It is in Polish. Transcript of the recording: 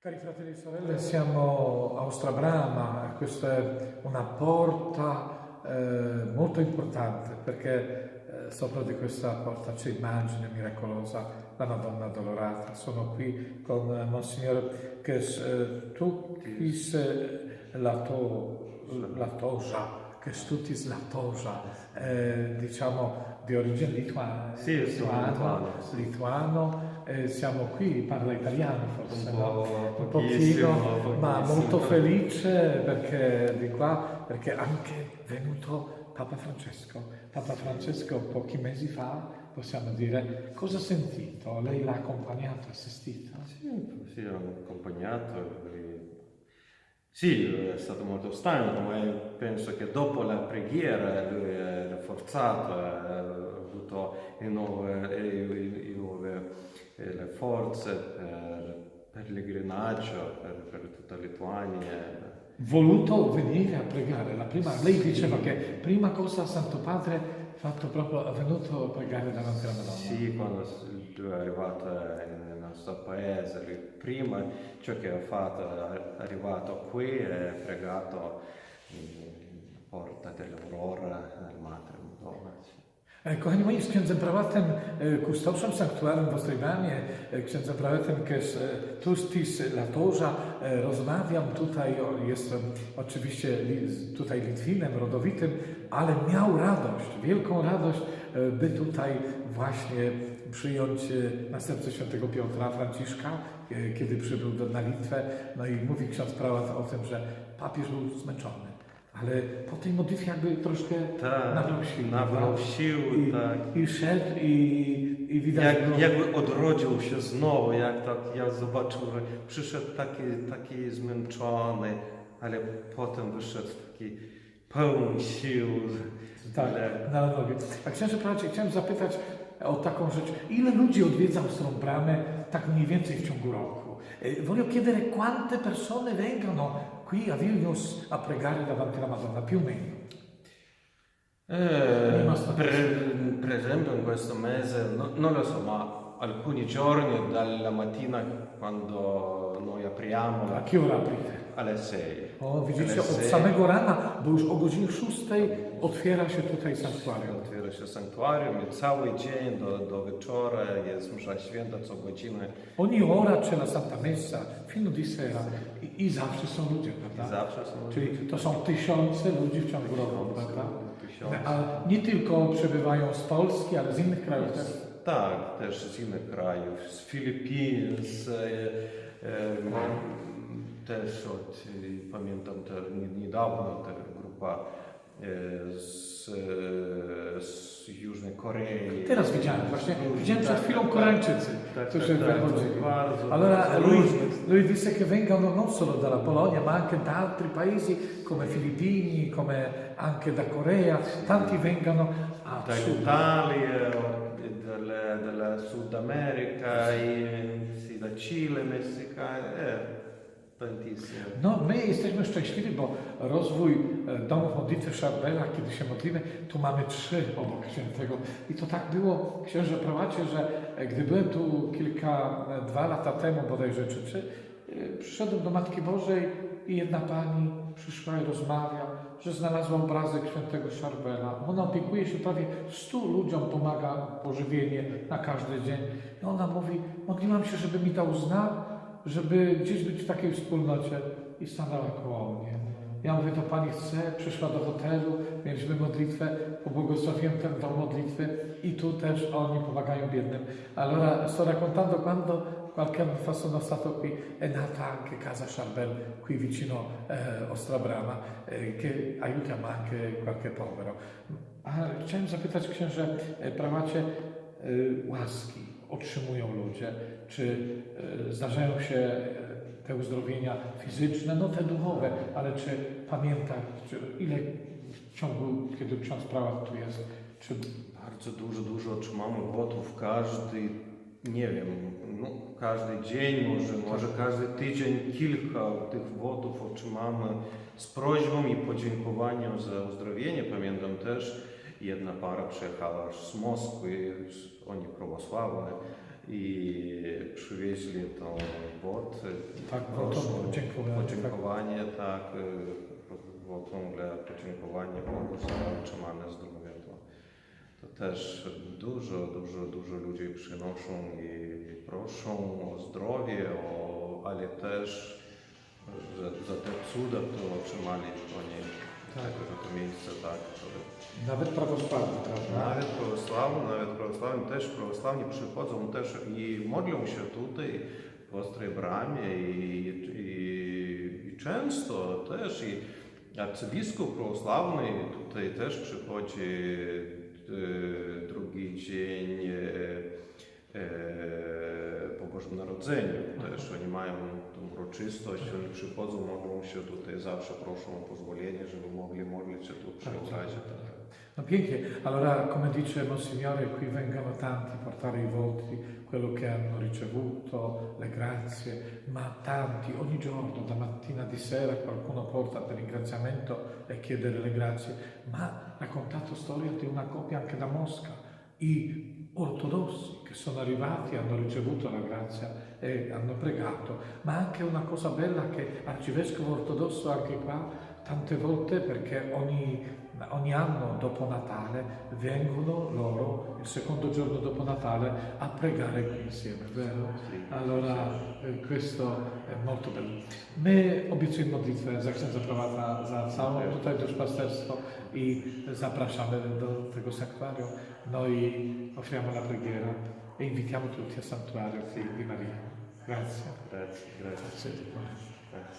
Cari fratelli e sorelle, siamo a Ostrabrama, questa è una porta eh, molto importante perché eh, sopra di questa porta c'è immagine miracolosa, la Madonna Addolorata. Sono qui con eh, Monsignor che eh, tutis eh, lato, latosa, che stutis latosa, eh, diciamo di origine lituana, Sì, sono lituano, sì. lituano, eh, siamo qui, parla italiano forse, Un no? po', un pochissimo, pochino, ma molto felice perché di qua, perché è anche venuto Papa Francesco. Papa Francesco pochi mesi fa, possiamo dire, cosa ha sentito? Lei l'ha accompagnato, assistito? Sì, sì, ho accompagnato. Sì, è stato molto stanco, ma penso che dopo la preghiera lui è rafforzato, ha avuto di nuove, e- di nuove, eh, le forze per pellegrinaggio, per, per tutta Lituania. Voluto venire a pregare. La prima, lei diceva che prima cosa Santo Padre fatto proprio, è venuto a pregare davanti alla Madonna. Sì, quando lui è arrivato nel nostro paese, prima ciò che ha fatto è arrivato qui e pregato in porta dell'Aurora del Madre Madonna. E, Kochani moi, z księdzem prawatem e, kustosem sanktuarium w Ostrojbramie, e, księdzem prawatem kes Tustis Latorza, rozmawiam tutaj, jestem oczywiście tutaj Litwinem, rodowitym, ale miał radość, wielką radość, by tutaj właśnie przyjąć następcę świętego Piotra Franciszka, kiedy przybył do, na Litwę. No i mówi ksiądz prałat o tym, że papież był zmęczony. Ale po tej modlitwie jakby troszkę Tak, nabrał sił. nabrał sił, I, tak. I szedł i, i widać Jak, było- jakby odrodził się znowu, jak tak ja zobaczył, że przyszedł taki, taki zmęczony, ale potem wyszedł taki pełen sił. tak, Ale- na nogi. A księże prawie chciałem zapytać o taką rzecz. Ile ludzi odwiedza Ostrą Bramę tak mniej więcej w ciągu roku? Voglio chiedere quante persone vengono qui a Vilnius a pregare davanti alla Madonna, più o meno. Eh, per, per esempio in questo mese, no- non lo so, ma alcuni giorni dalla mattina quando noi apriamo A che ora aprite? Alle 6. O, widzicie, od 6 samego rana, bo już o godzinie 6 otwiera się tutaj sanktuarium. Otwiera się sanktuarium i cały dzień do, do wieczora jest msza święta co godzinę Ogni ora la Santa Messa, fino di sera i, i zawsze są ludzie, i prawda? zawsze są Czyli to są tysiące ludzi w ciągu roku, prawda? tysiące. A nie tylko przebywają z Polski, ale z innych krajów też. Tak, też z innych krajów, z Filipin, z, e, e, te, nie- niedawno ta grupa e, z, z Jużnej Korei. Teraz widziałem, właśnie widziałem przed chwilą Koreańczycy, tak, którzy tak, wychodzili. bardzo, Allora lui, lui disse che vengono non solo dalla Polonia ma anche da altri paesi come Filippini, come anche da Corea, tanti vengono a da sud. Italia, dalla, Sud America, sì, da Cile, Messico, eh. No, my jesteśmy szczęśliwi, bo rozwój e, domów modlitwy Szarbela, kiedy się modlimy, tu mamy trzy obok świętego. I to tak było, księże prałacie, że e, gdy byłem tu kilka, e, dwa lata temu bodajże, czy trzy, przyszedłem do Matki Bożej i jedna pani przyszła i rozmawia, że znalazła obrazek świętego Szarbela. Ona opiekuje się prawie stu ludziom, pomaga pożywienie na każdy dzień. I ona mówi, modliłam się, żeby mi dał znak, żeby gdzieś być w takiej wspólnocie i stanęła koło mnie. Ja mówię, to Pani chce, przyszła do hotelu, mieliśmy modlitwę, pobłogosławiłem ten dom modlitwy i tu też oni pomagają biednym. Allora sto raccontando quando qualche anno fa sono stato qui, è nata anche Casa Charbel qui vicino eh, Ostrabrama, eh, che aiutiamo anche qualche povero. A chciałem zapytać księże e, prawacie, y, łaski otrzymują ludzie? Czy y, zdarzają się y, te uzdrowienia fizyczne, no te duchowe, ale czy pamięta, czy ile w ciągu, kiedy ksiądz prałat tu jest, czy Bardzo dużo, dużo otrzymamy wodów każdy, nie wiem, no, każdy dzień, może, może każdy tydzień kilka tych wodów otrzymamy z prośbą i podziękowaniem za uzdrowienie. Pamiętam też, jedna para przyjechała aż z Moskwy, oni prawosławni i przywieźli tą wodę. Tak, Proszę wodą, o dziękowanie, Podziękowanie, tak, wodą dla podziękowania Bogu za otrzymane zdrowie. To, to też dużo, dużo, dużo ludzi przynoszą i proszą o zdrowie, o, ale też że za te cuda, które otrzymali oni Tak. tak. to miejsce, tak. które Nawet prawosławni, prawda? nawet prawosławni, nawet prawosławni też prawosławni przychodzą też i modlą się tutaj w Ostrej Bramie i, i, i często też i arcybiskup prawosławny tutaj też przychodzi e, drugi dzień e, e, Bożym Narodzeniu. Też oni mają tą uroczystość, oni przychodzą, modlą się tutaj, zawsze proszą o pozwolenie, żeby mogli modlić się tu przy obrazie. tak. No pięknie, allora come dice Monsignore, qui vengono tanti a portare i voti, quello che hanno ricevuto, le grazie, ma tanti ogni giorno, da mattina di sera qualcuno porta per ringraziamento e chiedere le grazie, ma ha raccontato storia di una coppia anche da Mosca, i ortodossi che sono arrivati, hanno ricevuto la grazia e hanno pregato, ma anche una cosa bella che arcivescovo ortodosso anche qua tante volte perché ogni, ogni anno dopo Natale vengono loro il secondo giorno dopo Natale a pregare qui insieme, vero? Allora eh, questo è molto bello. My obiecujemy modlitwę za księdza prowata, za całą tutaj duszpasterstwo i zapraszamy do tego sanktuarium. No i offriamo la preghiera e invitiamo tutti al santuario di Maria. Grazie. Grazie, grazie. Grazie. grazie.